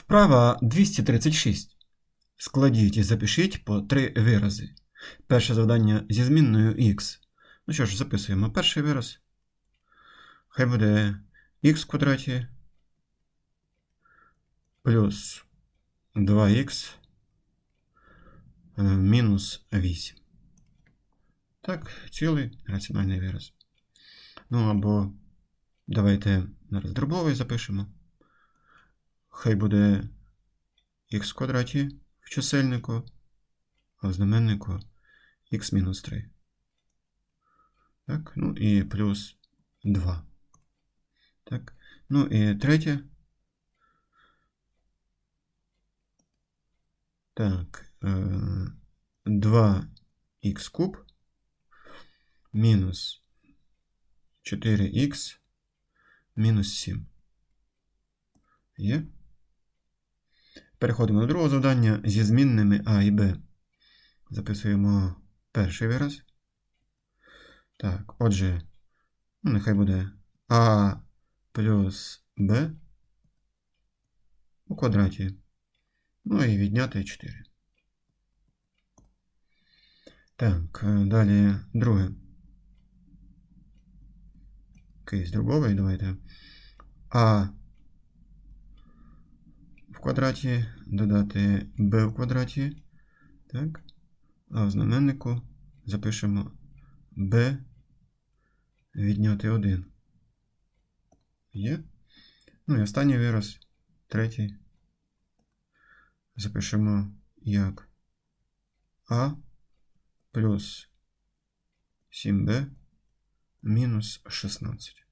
Вправа 236. Складіть і запишіть по три вирази. Перше завдання зі змінною х. Ну що ж, записуємо перший вираз. Хай буде х в квадраті плюс 2х е, мінус 8. Так, цілий раціональний вираз. Ну або давайте зараз дробовий запишемо. Хай буде х в квадраті в чисельнику, а в знаменнику х мінус 3. Так, ну і плюс 2. Так, ну і третє. Так, е, 2х куб мінус 4х мінус 7. Є. Переходимо до другого завдання зі змінними А і Б. Записуємо перший вираз. Так, отже, ну, нехай буде А плюс Б у квадраті. Ну і відняти 4. Так, е, далі друге. Кейс дробовий, давайте. А в квадраті додати b в квадраті. Так. А в знаменнику запишемо b відняти 1. Є. Ну і останній вираз, третій. Запишемо як а плюс 7b мінус 16. Є.